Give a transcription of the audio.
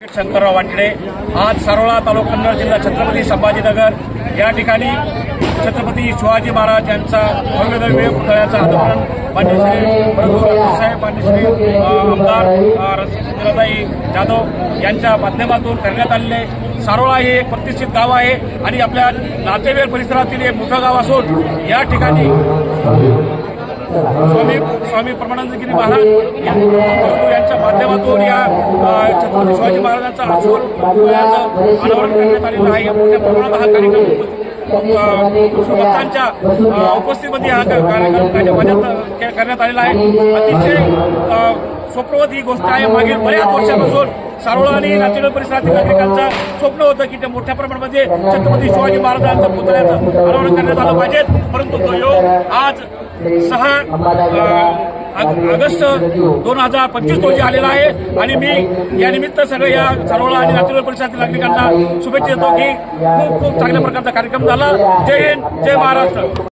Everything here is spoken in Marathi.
शंकरराव वाटडे आज सारोळा तालुका कन्नड जिल्हा छत्रपती संभाजीनगर या ठिकाणी छत्रपती शिवाजी महाराज यांचा भव्यदव्य पुतळ्याचा पुतळ्याचं अनावरण मान्य श्री भरतभाऊ साहेब मान्य श्री आमदार रसिकताई जाधव यांच्या माध्यमातून करण्यात आलेले सारोळा हे एक प्रतिष्ठित गाव आहे आणि आपल्या नातेवेर परिसरातील एक मोठं गाव असून या ठिकाणी स्वामी स्वामी परमानंदगिरी महाराज माध्यमातून या छत्रपती शिवाजी महाराजांचा अश्वर पुतळ्याचं अनावरण करण्यात आलेलं आहे. मोठ्या प्रमाणात हा कार्यक्रम भक्तांच्या उपस्थितीमध्ये हा कार्यक्रम के- करण्यात आलेला आहे. अतिशय स्वप्नवत ही गोष्ट आहे. मागील बऱ्याच वर्षापासून सारोळा आणि नातेवाईक परिसरातील नागरिकांचं स्वप्न होतं की ते मोठ्या प्रमाणामध्ये छत्रपती शिवाजी महाराजांचं पुतळ्याचं अनावरण करण्यात आलं पाहिजे. परंतु तो योग आज सहा ऑगस्ट दोन हजार पंचवीस रोजी आलेला आहे. आणि मी या निमित्त सगळं या सर्वला आणि नातेवाईक परिसरातील नागरिकांना शुभेच्छा देतो की खूप खूप चांगल्या प्रकारचा कार्यक्रम झाला. जय हिंद जय महाराष्ट्र.